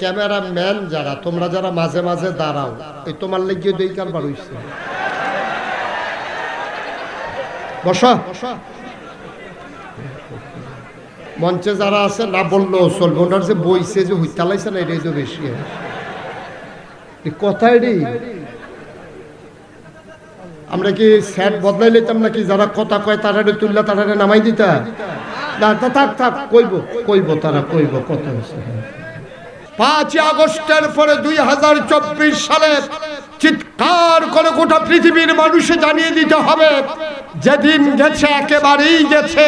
Camera man যারা, তোমরা যারা মাঝে মাঝে দাঁড়াও, এই তোমার লেগে দুই কারবার হইছে? বসা। মঞ্চে যারা আছে, না বললেও চলবে, ওনার যে বইছে যে হুইতালাইছে না, এটাই তো বেশি। কথাই রে আমরা কি স্যাট বদলাই লইতাম নাকি? যারা কথা কয় তারারে তুললা তারারে নামাই দিতা? না থাক থাক, কইব কইব তারা, কইব, কথা হচ্ছে পাঁচই আগস্টের পরে দুই হাজার চব্বিশ সালে চিৎকার করে গোটা পৃথিবীর মানুষে জানিয়ে দিতে হবে, যেদিন গেছে, একেবারেই গেছে।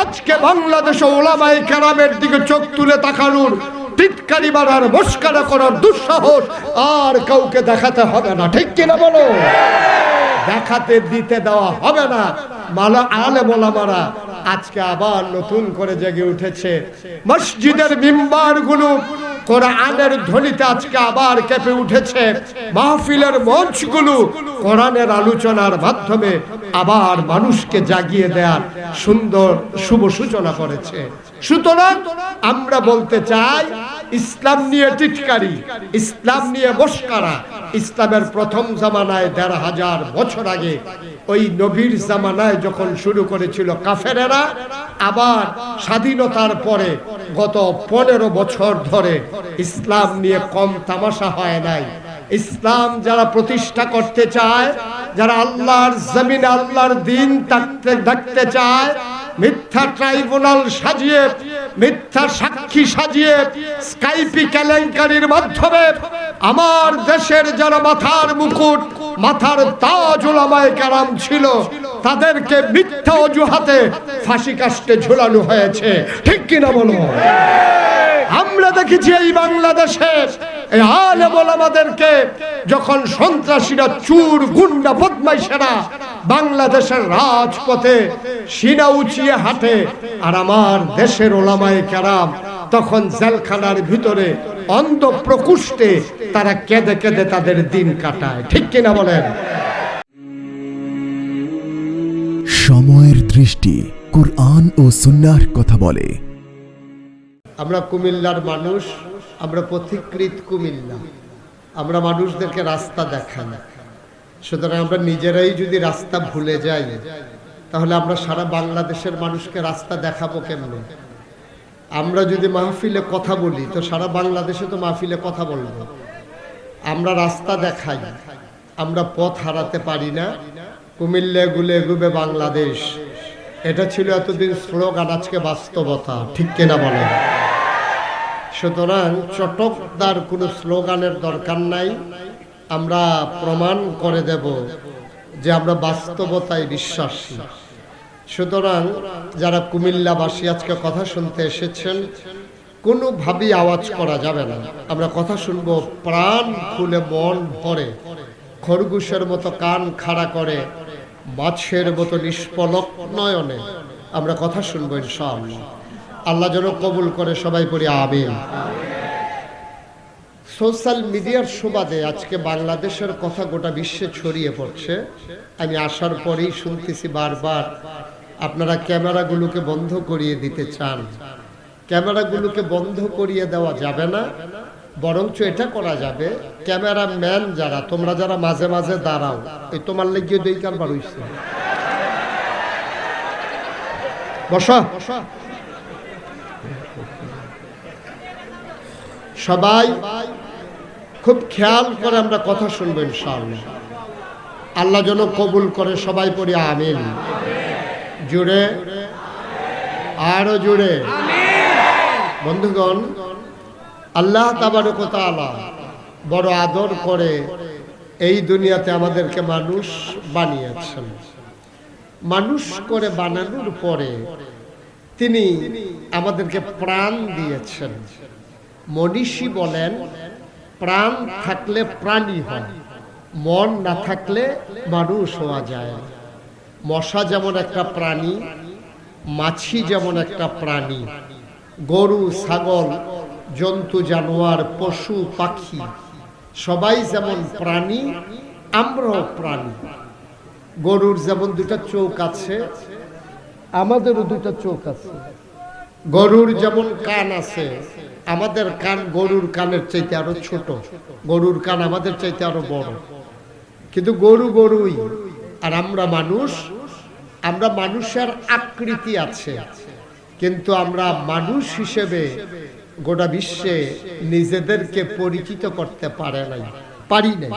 আজকে বাংলাদেশে ওলামাই কেরামের দিকে চোখ তুলে তাকানোর, টিটকারি মারার, মস্কারা করার দুঃসাহস আর কাউকে দেখাতে হবে না। ঠিক কিনা বলো? দেখাতে, দিতে দেওয়া হবে না। মালা আলে মোলামারা আজকে আবার নতুন করে জেগে উঠেছে। মসজিদের মিম্বারগুলো কোরআনের ধ্বনিতে আজকে আবার কেঁপে উঠেছে মাহফিলের মঞ্চগুলো কোরআনের আলোচনার মাধ্যমে আবার মানুষকে জাগিয়ে দেওয়ার সুন্দর শুভ সূচনা করেছে। সুতরাং আমরা বলতে চাই ইসলাম নিয়ে টিটকারি, ইসলাম নিয়ে মস্কারা। ইসলামের প্রথম জামানায় দেড় হাজার বছর আগে ওই নবীর জামানায় যখন শুরু করেছিল কাফেরেরা, আবার স্বাধীনতার পরে গত পনেরো বছর ধরে ইসলাম নিয়ে কম তামাশা হয় নাই। ইসলাম যারা প্রতিষ্ঠা করতে চায়, যারা আল্লাহর জমিন, আল্লাহর দিন থাকতে চায় মিথ্যা ট্রাইব্যুনাল সাজিয়ে মিথ্যা সাক্ষী সাজিয়ে স্কাইপি কেলেঙ্কারির মাধ্যমে আমার দেশের যারা মাথার মুকুট মাথার তাজ ওলামায়ে কারাম ছিল তাদেরকে মিথ্যা অজুহাতে ফাঁসি কাস্টে ঝুলানো হয়েছে। ঠিক কিনা বলো? আমরা দেখেছি এই বাংলাদেশে এই আলেম ওলামাদেরকে যখন সন্ত্রাসীরা চুর গুন্ডা বদমাইশেরা বাংলাদেশের রাজপথে সিনা উঁচিয়ে হাঁটে আর আমার দেশের ওলামায়ে কেরাম তখন জেলখানার ভিতরে অন্ধ প্রকুষ্টে তারা কেঁদে কেঁদে তাদের দিন কাটায়। ঠিক কিনা বলেন? সময়ের দৃষ্টি কোরআন ও সুন্নাহর কথা বলে। আমরা কুমিল্লার মানুষ আমরা পথিকৃত কুমিল্লা। আমরা মানুষদেরকে রাস্তা দেখাই। সুতরাং আমরা নিজেরাই যদি রাস্তা ভুলে যাই, তাহলে আমরা সারা বাংলাদেশের মানুষকে রাস্তা দেখাবো কেমনে? আমরা যদি মাহফিলে কথা বলি, তো সারা বাংলাদেশে তো মাহফিলে কথা বলব। আমরা রাস্তা দেখাই। আমরা পথ হারাতে পারি না। কুমিল্লা গুলে এগুবে বাংলাদেশ। এটা ছিল এতদিন স্লোগান, আজকে বাস্তবতা। ঠিক কিনা বলেন? সুতরাং চটকদার কোনো স্লোগানের দরকার নাই, আমরা প্রমাণ করে দেব যে আমরা বাস্তবতায় বিশ্বাসী। সুতরাং যারা কুমিল্লাবাসী আজকে কথা শুনতে এসেছেন, কোনোভাবেই আওয়াজ করা যাবে না। আমরা কথা শুনব, প্রাণ খুলে মন ভরে, খরগোশের মতো কান খাড়া করে, মাছের মতো নিষ্পলক নয়নে আমরা কথা শুনব ইনশাআল্লাহ। আল্লাহ যেন কবুল করে, সবাই পড়ি আমিন। সোশ্যাল মিডিয়ার সুবাদে আজকে বাংলাদেশের কথা গোটা বিশ্বে ছড়িয়ে পড়ছে। আমি আসার পরেই শুনতেছি বারবার, আপনারা ক্যামেরাগুলোকে বন্ধ করিয়ে দিতে চান। ক্যামেরাগুলোকে বন্ধ করিয়ে দেওয়া যাবে না, বরঞ্চ এটা করা যাবে ক্যামেরা ম্যান যারা, তোমরা যারা মাঝে মাঝে দাঁড়াও, এই তোমার লেগে দুই কারবার হইছে। বসা। সবাই খুব খেয়াল করে আমরা কথা শুনব ইনশাআল্লাহ। আল্লাহ যেন কবুল করে সবাই পড়ি, আমিন। জুড়ে, আরও জুড়ে। বন্ধুগণ, আল্লাহ তাবারকতালা বড় আদর করে এই দুনিয়াতে আমাদেরকে মানুষ বানিয়েছেন। মানুষ করে বানানোর পরে তিনি আমাদেরকে প্রাণ দিয়েছেন। মনীষী বলেন, প্রাণ থাকলে প্রাণী হয়, মন না থাকলে মানুষ হওয়া যায়। মশা যেমন একটা প্রাণী, মাছি যেমন একটা প্রাণী, গরু, ছাগল, জন্তু, জানোয়ার, পশু, পাখি, সবাই যেমন প্রাণী, আমরাও প্রাণী। গরুর যেমন দুটা চোখ আছে, আমাদেরও দুটা চোখ আছে। গরুর যেমন কান আছে আমাদের কান গরুর কানের চাইতে আরও ছোট। গরুর কান আমাদের চাইতে আরও বড়। কিন্তু গরু গরুই। আর আমরা মানুষ, আমরা মানুষের আকৃতি আছে। কিন্তু আমরা মানুষ হিসেবে গোটা বিশ্বে নিজেদেরকে পরিচিত করতে পারে নাই, পারি নাই।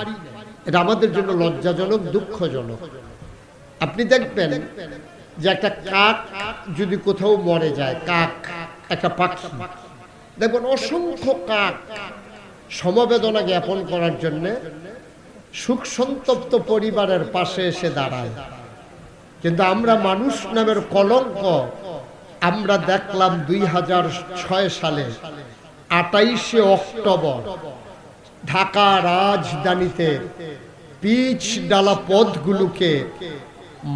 এটা আমাদের জন্য লজ্জাজনক, দুঃখজনক। আপনি দেখবেন যে একটা কাক যদি কোথাও মরে যায়, কাক, একটা পাখি দেখবেন অসংখ্য কাক সমবেদনা জ্ঞাপন করার জন্য সুখ সন্তপ্ত পরিবারের পাশে এসে দাঁড়ায়। কিন্তু আমরা মানুষ নামের কলঙ্ক আমরা দেখলাম দুই হাজার ছয় সালে আটাইশে অক্টোবর ঢাকা রাজধানীতে পিচ ডালা পথগুলোকে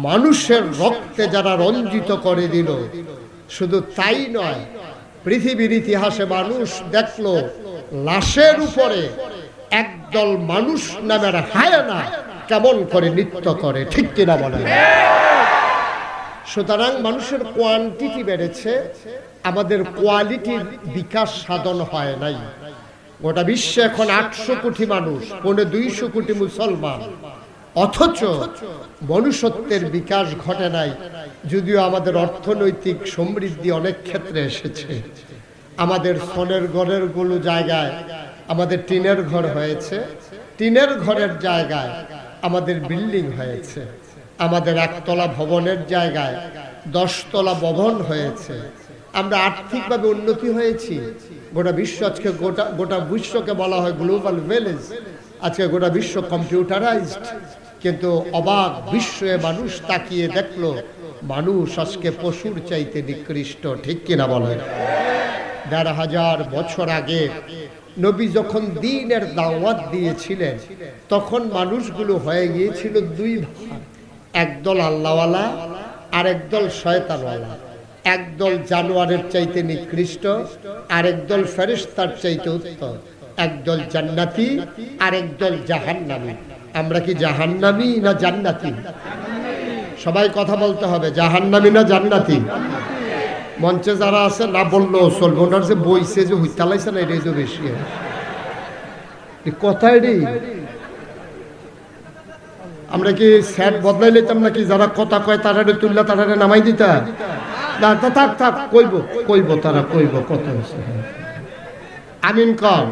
মানুষের রক্তে যারা রঞ্জিত করে দিল, শুধু তাই নয় পৃথিবীর ইতিহাসে মানুষ দেখল, লাশের উপরে একদল মানুষ নামের হায়না কেমন করে নৃত্য করে, ঠিক কিনা বলে সুতরাং মানুষের কোয়ান্টিটি বেড়েছে, আমাদের কোয়ালিটির বিকাশ সাধন হয় নাই। গোটা বিশ্বে এখন আটশো কোটি মানুষ, পৌনে দুইশো কোটি মুসলমান। অথচ মনুষ্যত্বের বিকাশ ঘটে নাই, যদিও আমাদের অর্থনৈতিক সমৃদ্ধি অনেক ক্ষেত্রে এসেছে। আমাদের সোনের ঘরেরগুলো জায়গায় আমাদের টিনের ঘর হয়েছে। টিনের ঘরের জায়গায় আমাদের বিল্ডিং হয়েছে। আমাদের একতলা ভবনের জায়গায় দশতলা ভবন হয়েছে। আমরা আর্থিকভাবে উন্নতি হয়েছি। গোটা বিশ্ব আজকে গোটা গোটা বিশ্বকে বলা হয় গ্লোবাল ভিলেজ আজকে গোটা বিশ্ব কম্পিউটারাইজড কিন্তু অবাক বিশ্বে মানুষ তাকিয়ে দেখল, মানুষ আজকে পশুর চাইতে নিকৃষ্ট, ঠিক কিনা বলে? দেড় হাজার বছর আগে নবী যখন দিনের দাওয়াত দিয়েছিলেন, তখন মানুষগুলো হয়ে গিয়েছিল দুই ভাগ একদল আল্লাহওয়ালা আর একদল শয়তানওয়ালা। একদল জানোয়ারের চাইতে নিকৃষ্ট আর একদল ফেরিস্তার চাইতে উত্তম। একদল জান্নাতি আর একদল জাহান্নামী। আমরা কি জাহান্নামী না জান্নাতি? সবাই কথা বলতে হবে, জাহান্নামী না জান্নাতি? মঞ্চে যারা আছে, না বললেও চলবে। ওনার যে বইছে যে হুইতালাইছে না, এটাই তো বেশি কথাই রে আমরা কি স্যাট বদলাই লইতাম নাকি? যারা কথা কয় তারারে তুললা তারারে নামাই দিতা? না থাক থাক, কইব কইব তারা, কইব, কথা হচ্ছে আমিন কর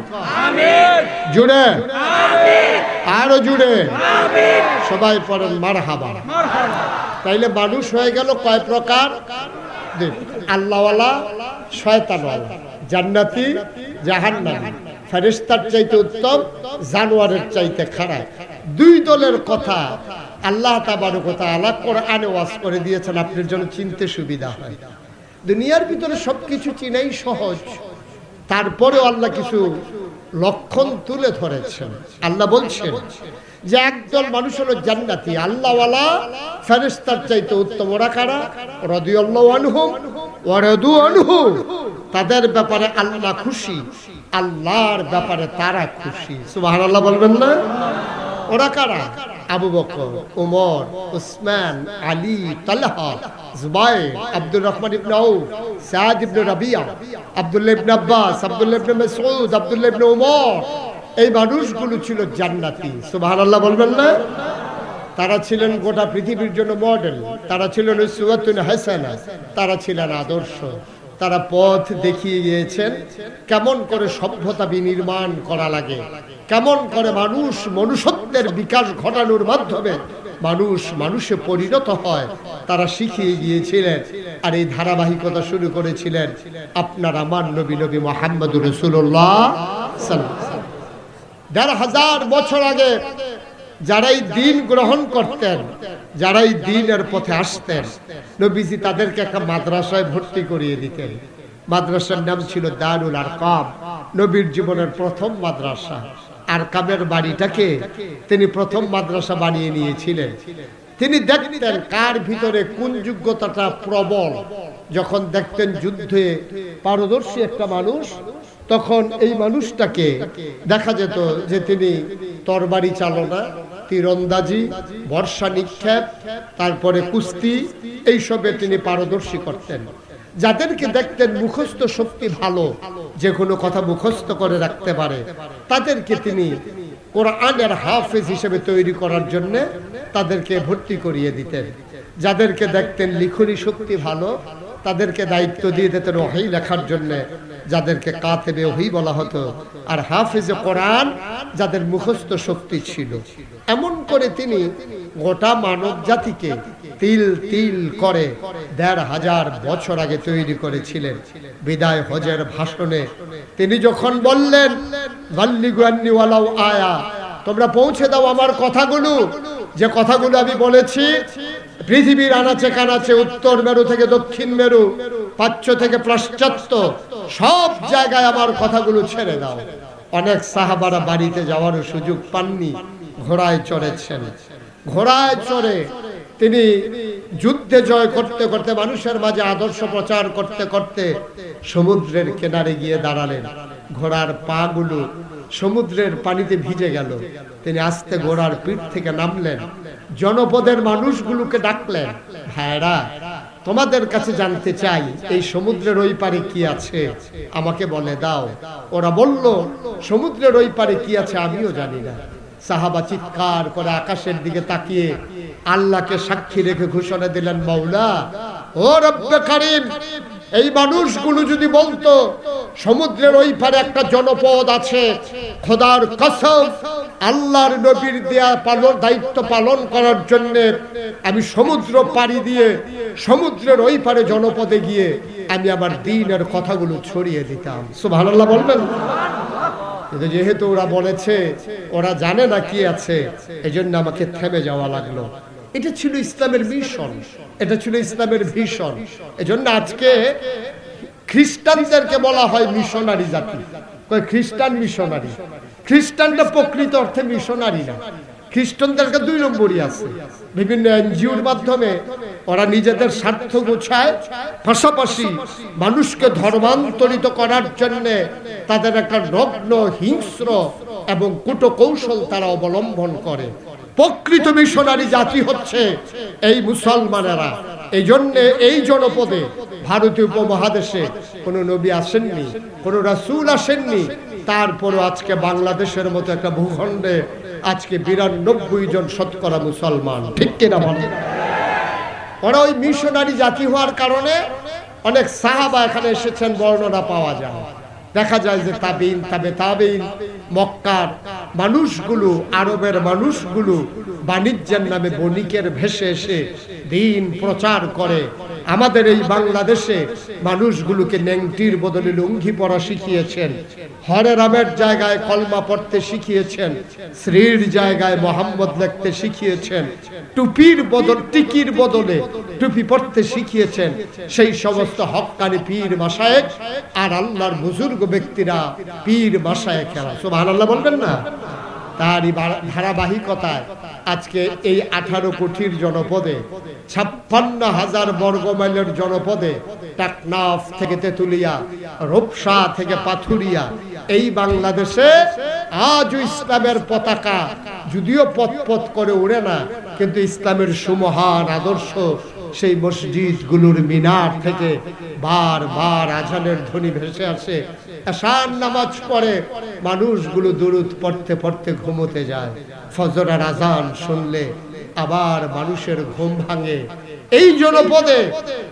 জুড়ে। আরও জুড়ে। সবাই পড়েন মার হাবা তাইলে মানুষ হয়ে গেল কয় প্রকার? আল্লাহওয়ালা শয়তানওয়ালা জান্নাতি জাহান্নামী। ফেরেশতার চাইতে উত্তম জানোয়ারের চাইতে খারাপ। দুই দলের কথা আল্লাহ তাবার কথা আলাপ করে আনে ওয়াজ করে দিয়েছেন আপনার জন্য চিনতে সুবিধা হয়। দুনিয়ার ভিতরে সবকিছু চিনাই সহজ। তারপরেও আল্লাহ কিছু লক্ষণ তুলে ধরেছেন। আল্লাহ বলছেন যে একদল মানুষ হলো জান্নাতি, আল্লাহওয়ালা ফেরেস্তার চাইতে উত্তম ওরা কারা? রদিয়াল্লাহু আনহুম ওয়া রাদু আনহু তাদের ব্যাপারে আল্লাহ খুশি, আল্লাহর ব্যাপারে তারা খুশি। সুবহানাল্লাহ বলবেন না? ওরা কারা? আবু বকর, উমর, উসমান, আলী, তালহা, জুবাইর, আব্দুর রহমান ইবনে আউফ সাদ ইবনে রাবিয়া, আব্দুল্লাহ ইবনে আব্বাস, আব্দুল্লাহ ইবনে মাসউদ, আব্দুল্লাহ ইবনে উমর। এই মানুষগুলো ছিল জান্নাতি। সুবহানাল্লাহ বলবেন না? তারা ছিলেন গোটা পৃথিবীর জন্য মডেল তারা ছিলেন সুয়াতুন হাসানা। তারা ছিলেন আদর্শ। তারা পথ দেখিয়ে গিয়েছেন। কেমন করে সভ্যতা বিনির্মাণ করা লাগে? কেমন করে মানুষ মনুষ্যত্বের বিকাশ ঘটানোর মাধ্যমে মানুষ মানুষে পরিণত হয়, তারা শিখিয়ে গিয়েছিলেন আর এই ধারাবাহিকতা শুরু করেছিলেন আপনার আমার নবী নবী মোহাম্মদুর রসুল্লাহ দেড় হাজার বছর আগে যারাই দিন গ্রহণ করতেন, যারাই দিনের পথে আসতেন, নবীজি তাদেরকে একটা মাদ্রাসায় ভর্তি করিয়ে দিতেন। মাদ্রাসার নাম ছিল দারুল আর নবীর জীবনের প্রথম মাদ্রাসা। আর কামের বাড়িটাকে তিনি প্রথম মাদ্রাসা বানিয়ে নিয়েছিলেন। তিনি দেখতেন কার ভিতরে কোন যোগ্যতাটা প্রবল। যখন দেখতেন যুদ্ধে পারদর্শী একটা মানুষ, তখন এই মানুষটাকে দেখা যেত যে তিনি তরবারি চালনা, তীরন্দাজি, বর্ষা নিক্ষেপ, তারপরে কুস্তি, এইসবে তিনি পারদর্শী করতেন। যাদেরকে দেখতেন মুখস্থ শক্তি ভালো, যে কোনো কথা মুখস্থ করে রাখতে পারে, তাদেরকে তিনি কোরআনের হাফেজ হিসেবে তৈরি করার জন্য তাদেরকে ভর্তি করিয়ে দিতেন। যাদেরকে দেখতেন লিখনি শক্তি ভালো, তাদেরকে দায়িত্ব দিয়ে দিতেন ওহাই লেখার জন্য, যাদেরকে কাতেবে ওহি বলা হতো, আর হাফিজে কোরআন যাদের মুখস্থ শক্তি ছিল। এমন করে তিনি গোটা মানব জাতিকে তিল তিল করে দেড় হাজার বছর আগে তৈরি করেছিলেন। বিদায় হজের ভাষণে তিনি যখন বললেন আয়া তোমরা পৌঁছে দাও আমার কথাগুলো। যে কথাগুলো আমি বলেছি, পৃথিবীর আনাচে কানাচে উত্তর মেরু থেকে দক্ষিণ মেরু প্রাচ্য থেকে পাশ্চাত্য, সব জায়গায় আমার কথাগুলো ছেড়ে দাও। অনেক সাহাবারা বাড়িতে যাওয়ার সুযোগ পাননি, ঘোড়ায় চড়েছেন। ঘোড়ায় চড়ে তিনি যুদ্ধে জয় করতে করতে, মানুষের মাঝে আদর্শ প্রচার করতে করতে সমুদ্রের কিনারে গিয়ে দাঁড়ালেন। ঘোড়ার পাগুলো সমুদ্রের পানিতে ভিজে গেল। তিনি আস্তে ঘোড়ার পিঠ থেকে নামলেন। জনপদের মানুষগুলোকে ডাকলেন ভাইরা তোমাদের কাছে জানতে চাই, এই সমুদ্রের ওই পারে কি আছে? আমাকে বলে দাও। ওরা বলল, সমুদ্রের ওই পারে কি আছে আমিও জানি না। সাহাবা চিৎকার করে আকাশের দিকে তাকিয়ে আল্লাহকে সাক্ষী রেখে ঘোষণা দিলেন মৌলা ও রব্বে কারিম, এই মানুষগুলো যদি বলতো, সমুদ্রের ওই পারে একটা জনপদ আছে, খোদার কসম, আল্লাহর নবীর দেয়া পালন, দায়িত্ব পালন করার জন্য আমি সমুদ্র পাড়ি দিয়ে, সমুদ্রের ওই পারে জনপদে গিয়ে আমি আমার দিনের কথাগুলো ছড়িয়ে দিতাম। সুবহানাল্লাহ বলবেন? কিন্তু যেহেতু ওরা বলেছে, ওরা জানে না কি আছে, এজন্য আমাকে থেমে যাওয়া লাগল। এটা ছিল ইসলামের মিশন। এটা ছিল ইসলামের ভীষণ এজন্য আজকে খ্রিস্টানদেরকে বলা হয় মিশনারি জাতি। খ্রিস্টান মিশনারি। খ্রিস্টানটা প্রকৃত অর্থে মিশনারি না। খ্রিস্টানদের কাছে দুই নম্বরই আছে। বিভিন্ন এনজিওর মাধ্যমে ওরা নিজেদের স্বার্থ গোছায়, পাশাপাশি মানুষকে ধর্মান্তরিত করার জন্য তাদের একটা নগ্ন, হিংস্র এবং কুটকৌশল তারা অবলম্বন করে। প্রকৃত মিশনারি জাতি হচ্ছে এই মুসলমানেরা। এই জন্য এই জনপদে ভারতীয় উপমহাদেশে কোনো নবী আসেননি, কোনো রাসূল আসেননি। তারপরও আজকে বাংলাদেশের মতো একটা ভূখণ্ডে আজকে বিরানব্বই জন শতকরা মুসলমান। ঠিক কিনা বলেন? ওরা ওই মিশনারি জাতি হওয়ার কারণে অনেক সাহাবা এখানে এসেছেন, বর্ণনা পাওয়া যায়। দেখা যায় যে তাবিন, তাবে তাবিন, মক্কার মানুষগুলো, আরবের মানুষগুলো বাণিজ্যের নামে বণিকের ভেসে এসে দিন প্রচার করে। আমাদের এই বাংলাদেশে মানুষগুলোকে নেংটির বদলে লুঙ্গি পরা শিখিয়েছেন হরে রামের জায়গায় কলমা পড়তে শিখিয়েছেন শ্রীর জায়গায় মোহাম্মদ লিখতে শিখিয়েছেন, টুপির বদল, টিকির বদলে টুপি পড়তে শিখিয়েছেন। সেই সমস্ত হক্কানি পীর মাসায়েক আর আল্লাহর বুজুর্গ ব্যক্তিরা পীর বাসায় খেলা। সোভান আল্লাহ বলবেন না? তারই ধারাবাহিকতায় আজকে এই আঠারো কোটির জনপদে, ছাপ্পান্ন হাজার বর্গ মাইলের জনপদে টাকনাফ থেকে তেতুলিয়া, রূপসা থেকে পাথুরিয়া, এই বাংলাদেশে আজ ইসলামের পতাকা, যদিও পথ পথ করে উড়ে না, কিন্তু ইসলামের সুমহান আদর্শ সেই মসজিদ মসজিদগুলোর মিনার থেকে বার আজানের ধ্বনি ভেসে আসে। নামাজ পড়ে মানুষগুলো দুরুদ পড়তে পড়তে ঘুমোতে যায়। ফজরের আজান শুনলে আবার মানুষের ঘুম ভাঙে। এই জনপদে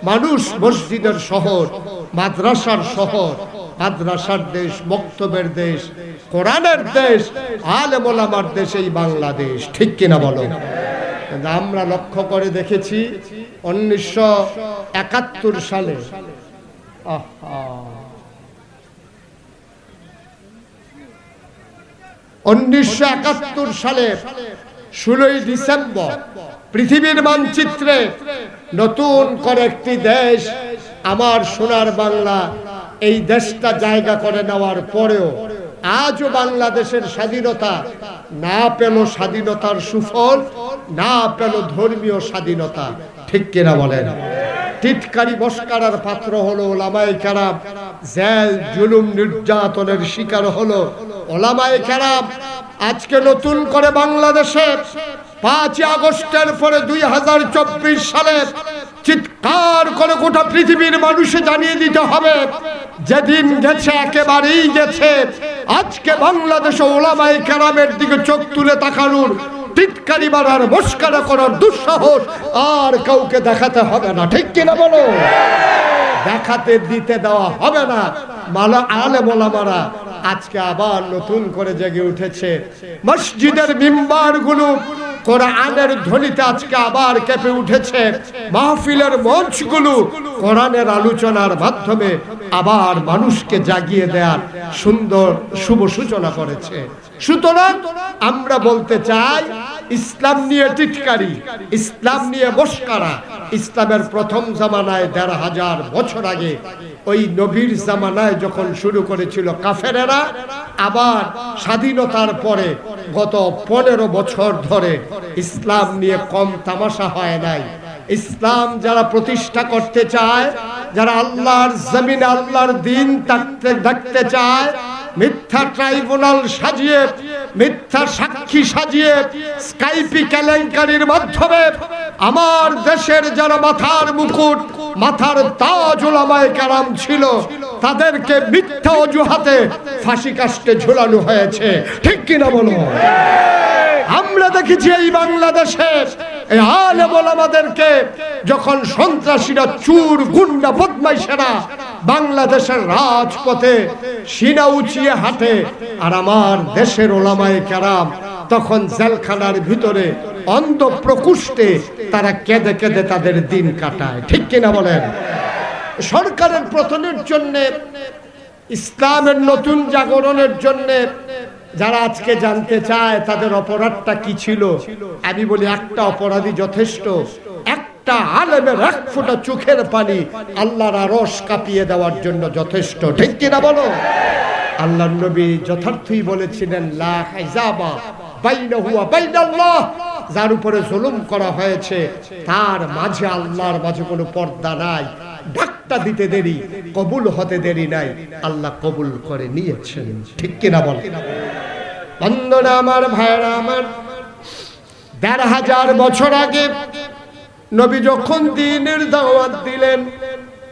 মানুষ মসজিদের শহর, মাদ্রাসার শহর, মাদ্রাসার দেশ বক্তব্যের দেশ, কোরআনের দেশ আলেমোলামার দেশ, এই বাংলাদেশ। ঠিক কিনা বলো? আমরা লক্ষ্য করে দেখেছি উনিশশো একাত্তর সালে। উনিশশো একাত্তর সালে ষোলোই ডিসেম্বর পৃথিবীর মানচিত্রে নতুন করে একটি দেশ আমার সোনার বাংলা এই দেশটা জায়গা করে নেওয়ার পরেও আজও বাংলাদেশের স্বাধীনতা না পেল স্বাধীনতার সুফল, না পেল ধর্মীয় স্বাধীনতা। ঠিক কিনা বলেন? টিটকারি মস্কারার পাত্র হলো ওলামাই কারাম। জেল, জুলুম, নির্যাতনের শিকার হলো ওলামাই কারাম। আজকে নতুন করে বাংলাদেশে পাঁচই আগস্টের পরে দুই হাজার চব্বিশ সালে চিৎকার করে গোটা পৃথিবীর মানুষে জানিয়ে দিতে হবে, যেদিন গেছে, একেবারেই গেছে। আজকে বাংলাদেশে ওলামাই কেরামের দিকে চোখ তুলে তাকানোর টিটকারি মারার, মস্কারা করার দুঃসাহস আর কাউকে দেখাতে হবে না। ঠিক কিনা বলো? দেখাতে, দিতে দেওয়া হবে না। মালা আলে মোলামারা আজকে আবার নতুন করে জেগে উঠেছে। মসজিদের মিম্বারগুলো কোরআনের ধ্বনিতে আজকে আবার কেঁপে উঠেছে। মাহফিলের কোরআনের আলোচনার মাধ্যমে আবার মানুষকে জাগিয়ে দেওয়ার সুন্দর শুভ সূচনা করেছে। সুতরাং আমরা বলতে চাই, ইসলাম নিয়ে টিটকারি, ইসলাম নিয়ে বসকারা ইসলামের প্রথম জামানায় দেড় হাজার বছর আগে ওই নবীর জামানায় যখন শুরু করেছিল কাফেরেরা, আবার স্বাধীনতার পরে গত পনেরো বছর ধরে ইসলাম নিয়ে কম তামাশা হয় নাই। ইসলাম যারা প্রতিষ্ঠা করতে চায়, যারা আল্লাহর জমিন আল্লাহর দিন থাকতে চায় মিথ্যা ট্রাইব্যুনাল সাজিয়ে, মিথ্যা সাক্ষী সাজিয়ে, স্কাইপি কেলেঙ্কারির মাধ্যমে আমার দেশের যারা মাথার মুকুট, মাথার তাজ ওলামায়ে কারাম ছিল, তাদেরকে মিথ্যা অজুহাতে ফাঁসি কাস্টে ঝুলানো হয়েছে। ঠিক কিনা বলো? আমরা দেখেছি এই বাংলাদেশে ওলামাদেরকে যখন সন্ত্রাসীরা চুর, গুন্ডা, বদমাইশেরা বাংলাদেশের রাজপথে সিনা উঁচিয়ে হাঁটে। আর আমার দেশের ওলামায়ে কেরাম তখন জেলখানার ভিতরে অন্ধ প্রকুষ্টে তারা কেঁদে কেঁদে তাদের দিন কাটায়। ঠিক কিনা বলেন? সরকারের পতনের জন্য, ইসলামের নতুন জাগরণের জন্য যারা আজকে জানতে চায় তাদের অপরাধটা কি ছিল, আমি বলি একটা অপরাধী যথেষ্ট। একটা আলেমের এক ফোঁটা চোখের পানি আল্লাহর আরস কাঁপিয়ে দেওয়ার জন্য যথেষ্ট, ঠিক কিনা বলো? আল্লাহ নবী যথার্থই বলেছিলেন যার উপরে জুলুম করা হয়েছে, তার মাঝে আল্লাহর মাঝে কোনো পর্দা নাই ডাকটা দিতে দেরি, কবুল হতে দেরি নাই, আল্লাহ কবুল করে নিয়েছেন, ঠিক কিনা বল? আমার ভাইরা আমার দেড় হাজার বছর আগে নবী যখন দিনের দাওয়াত দিলেন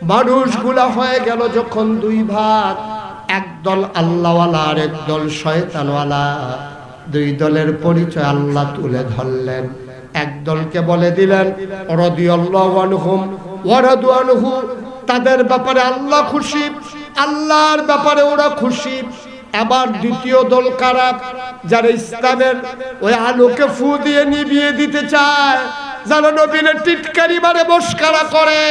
মানুষ মানুষগুলা হয়ে গেল যখন দুই ভাগ। একদল আল্লাহওয়ালা, আর একদল শয়তানওয়ালা। দুই দলের পরিচয় আল্লাহ তুলে ধরলেন। একদলকে বলে দিলেন তাদের ব্যাপারে আল্লাহ খুশি, আল্লাহর ব্যাপারে ওরা খুশি। আবার দ্বিতীয় দল কারা? যারা ইসলামের ওই আলোকে ফু দিয়ে নিভিয়ে দিতে চায়। যারা নবীনের টিটকারি মারে মস্কারা করে।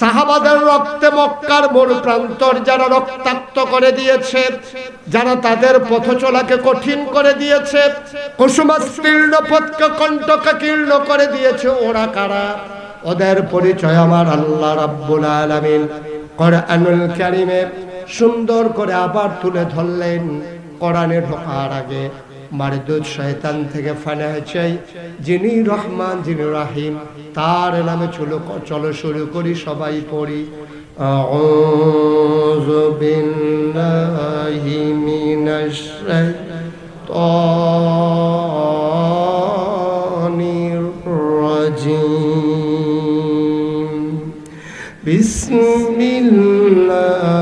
সাহাবাদের রক্তে মক্কার মোড় প্রান্তর যারা রক্তাক্ত করে দিয়েছে, যারা তাদের পথ চলাকে কঠিন করে দিয়েছে, কুসুমাস্তীর্ণ পথকে কণ্ঠকাকীর্ণ করে দিয়েছে ওরা কারা? ওদের পরিচয় আমার আল্লাহ রাব্বুল আলামিন। কোরআনুল কারীমে সুন্দর করে আবার তুলে ধরলেন কোরআনে ঢোকার আগে। মারদুদ শয়তান থেকে ফানা চাই, যিনি রহমান, যিনি রাহিম, তার নামে চলো চলো শুরু করি, সবাই পড়ি। রাজিম। বিসমিল্লাহির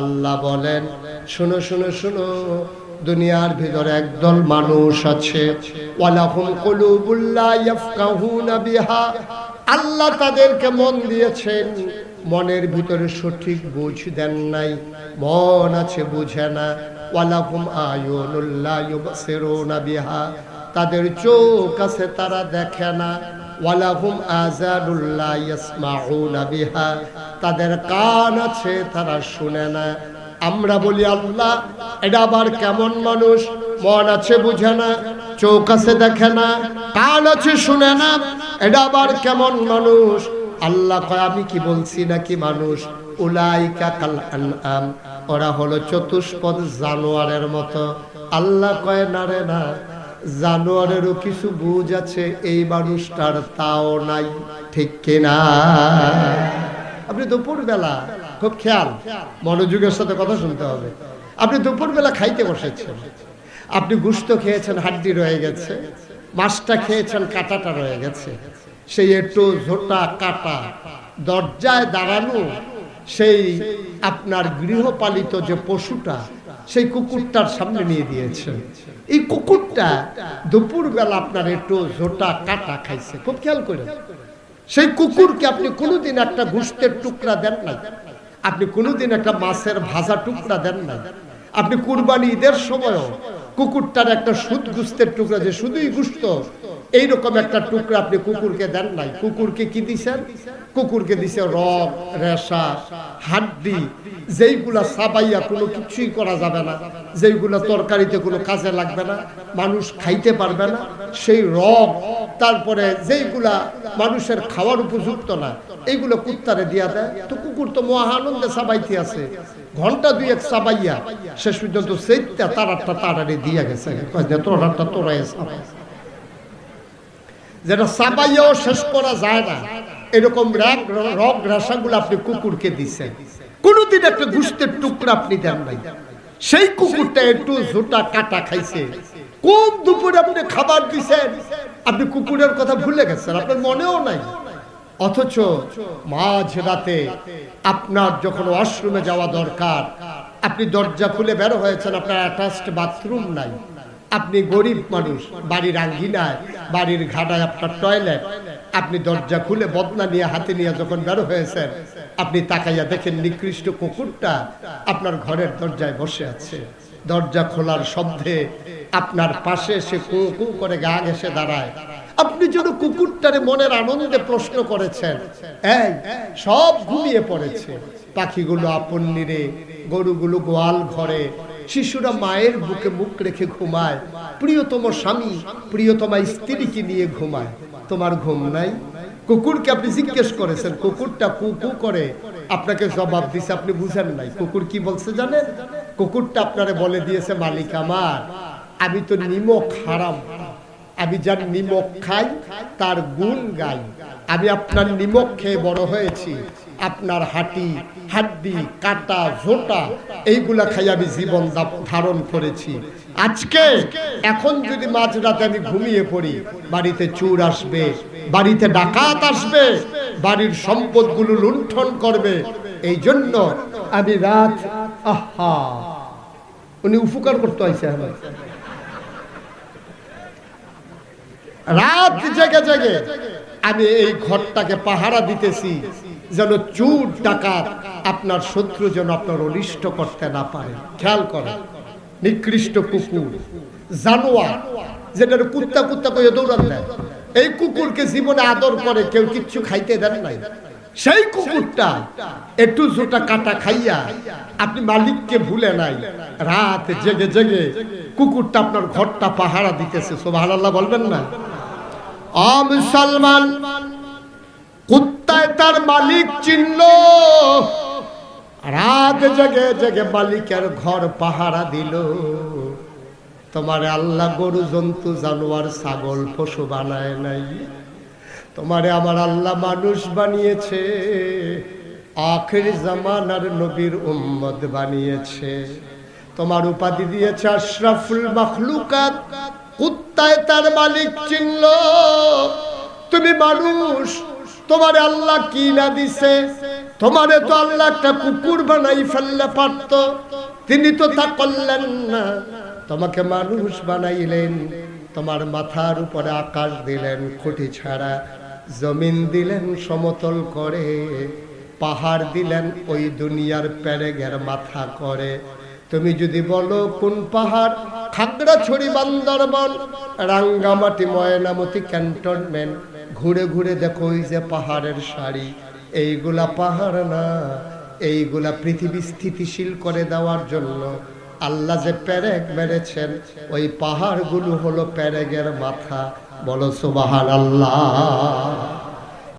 আল্লাহ বলেন, শুনো শুনো শুনো, দুনিয়ার ভিতরে একদল মানুষ আছে। আল্লাহ তাদেরকে মন দিয়েছেন, মনের ভিতরে সঠিক বুঝ দেন নাই, মন আছে বুঝে না। ওয়ালাহুম আয়ুনুল্লা ইউবসিরুনা বিহা। তাদের চোখ আছে, তারা দেখে না। ওয়ালাহুম আযানুল্লা ইয়াসমাউনা বিহা। তাদের কান আছে, তারা শুনে না। আমরা বলি, আল্লাহ, এটা আবার কেমন মানুষ? মন আছে, বুঝে না। চোখ আছে, দেখে না। কান আছে, শুনে না। এটা আবার কেমন মানুষ? আল্লাহ কয়, আমি কি বলছি নাকি মানুষ? উলাইকা কাল আনআম। ওরা হলো চতুষ্পদ জানোয়ারের মতো। আল্লাহ কয়, না রে, না। জানোয়ারেরও কিছু বুঝ আছে, এই মানুষটার তাও নাই, ঠিক কিনা? আপনি দুপুর বেলা খুব খেয়াল, মনোযোগের সাথে কথা শুনতে হবে। আপনি দুপুর বেলা খাইতে বসেছেন। আপনি গুস্ত খেয়েছেন, হাড্ডি রয়ে গেছে, মাছটা খেয়েছেন, কাটাটা রয়ে গেছে। সেই একটু ঝোটা কাটা দরজায় দাঁড়ানো, সেই আপনার গৃহপালিত যে পশুটা সেই কুকুরটার সামনে নিয়ে দিয়েছেন এই কুকুরটা দুপুর বেলা আপনার একটু ঝোটা কাটা খাইছে। খুব খেয়াল করে সেই কুকুরকে আপনি কোনোদিন একটা গুস্তের টুকরা দেন নাই। আপনি কোনোদিন একটা মাছের ভাজা টুকরা দেন নাই। আপনি কুরবানি ঈদের সময়ও কুকুরটার একটা সুদ গুস্তের টুকরা যে শুধুই গুস্ত এইরকম একটা টুকরা আপনি কুকুরকে দেন নাই। কুকুরকে কি দিছেন? কুকুরকে দিছে রগ, রেশা, হাড্ডি, যেইগুলা সাবাইয়া কোনো কিছুই করা যাবে না, যেইগুলা তরকারিতে কোনো কাজে লাগবে না, মানুষ খাইতে পারবে না, সেই রগ, তারপরে যেইগুলা মানুষের খাওয়ার উপযুক্ত না, এইগুলো কুত্তারে দিয়া দেয়। তো কুকুর তো মহানন্দে সাবাইতে আছে। ঘণ্টা দুই এক সাবাইয়া, শেষ পর্যন্ত সেইটা তারাটা তারারে দিয়া গেছে। তোরাটা তোরাই সাবাই। যেটা সাবাইয়াও শেষ করা যায় না। এরকম রাগ রগ রাসাগুলো আপনি কুকুরকে দিচ্ছেন কোনোদিন একটা গুস্তের টুকরা আপনি দেন নাই। সেই কুকুরটা একটু ঝোটা কাটা খাইছে। কোন দুপুরে আপনি খাবার দিছেন? আপনি কুকুরের কথা ভুলে গেছেন, আপনার মনেও নাই। অথচ মাঝ রাতে আপনার যখন ওয়াশরুমে যাওয়া দরকার, আপনি দরজা খুলে বের হয়েছেন, আপনার অ্যাটাচড বাথরুম নাই। আপনি গরিব মানুষ, বাড়ির আঙ্গিনায়, বাড়ির ঘাটায় আপনার টয়লেট, আপনি দরজা খুলে বদনা নিয়ে হাতে নিয়ে যখন বের হয়েছেন, আপনি তাকাইয়া দেখেন নিকৃষ্ট কুকুরটা আপনার ঘরের দরজায় বসে আছে। দরজা খোলার শব্দে আপনার পাশে এসে কু কু করে গা ঘেসে দাঁড়ায়। আপনি যেন কুকুরটারে মনের আনন্দে প্রশ্ন করেছেন, এই, সব ঘুমিয়ে পড়েছে। পাখিগুলো আপন নিরে, গরুগুলো গোয়াল ঘরে শিশুরা মায়ের বুকে মুখ রেখে ঘুমায়। প্রিয়তম স্বামী প্রিয়তমা স্ত্রীকে নিয়ে ঘুমায়। তোমার ঘুম নাই? কুকুরকে আপনি জিজ্ঞেস করেছেন, কুকুরটা কু কু করে আপনাকে জবাব দিছে, আপনি বুঝেন নাই। কুকুর কি বলছে জানেন? কুকুরটা আপনারে বলে দিয়েছে, মালিক আমার, আমি তো নিমক হারাম। আমি যার নিমক খাই, তার গুণ গাই। আমি আপনার নিমক খেয়ে বড় হয়েছি। আপনার হাঁটি, হাড্ডি, কাটা, ঝোটা, এইগুলা খাই আমি জীবন ধারণ করেছি। আজকে এখন যদি মাঝরাতে আমি ঘুমিয়ে পড়ি, বাড়িতে চুর আসবে, বাড়িতে ডাকাত আসবে, বাড়ির সম্পদগুলো লুণ্ঠন করবে, এই জন্য আমি রাত, আহা, উনি উপকার করতে হয়েছে আমার রাত জেগে জেগে আমি এই ঘরটাকে পাহারা দিতেছি। যেন চুর, ডাকাত আপনার শত্রু যেন আপনার অনিষ্ট করতে না পারে। খেয়াল করেন নিকৃষ্ট কুকুর, জানোয়ার যেটা কুত্তা কুত্তা করে দৌড়ান দেয়। এই কুকুরকে জীবনে আদর করে কেউ কিচ্ছু খাইতে দেন নাই। সেই কুকুরটা একটু জোটা কাটা খাইয়া আপনি মালিককে ভুলে নাই। রাত জেগে জেগে কুকুরটা আপনার ঘরটা পাহারা দিতেছে। আল্লাহ বলবেন না? আ মুসলমান কুত্তায় তার মালিক চিনল রাত জেগে জেগে মালিকের ঘর পাহারা দিল। তোমার আল্লাহ গরু, জন্তু, জানোয়ার, ছাগল, পশু বানায় নাই। তোমারে আমার আল্লাহ মানুষ বানিয়েছে, আখের জামানার নবীর উম্মত বানিয়েছে। তোমার উপাধি দিয়েছে আশরাফুল মখলুকাত। কুত্তায় তার মালিক চিনল তুমি মানুষ, তোমার আল্লাহ কি না দিছে? তোমারে তো আল্লাহ একটা কুকুর বানাই ফেললে পারত। তিনি তো তা করলেন না। তোমাকে মানুষ বানাইলেন, তোমার মাথার উপরে আকাশ দিলেন, খুঁটি ছাড়া জমিন দিলেন, সমতল করে পাহাড় দিলেন, ওই দুনিয়ার প্যারেগের মাথা করে। তুমি যদি বলো কোন পাহাড়? খাগড়াছড়ি, বান্দরবন, রাঙ্গামাটি, ময়নামতি, ক্যান্টনমেন্ট। ঘুরে ঘুরে দেখো ওই যে পাহাড়ের শাড়ি। এইগুলা পাহাড় না, এইগুলা পৃথিবী স্থিতিশীল করে দেওয়ার জন্য আল্লাহ যে প্যারেক মেরেছেন, ওই পাহাড়গুলো হলো প্যারেগের মাথা। বলো সুবাহান আল্লাহ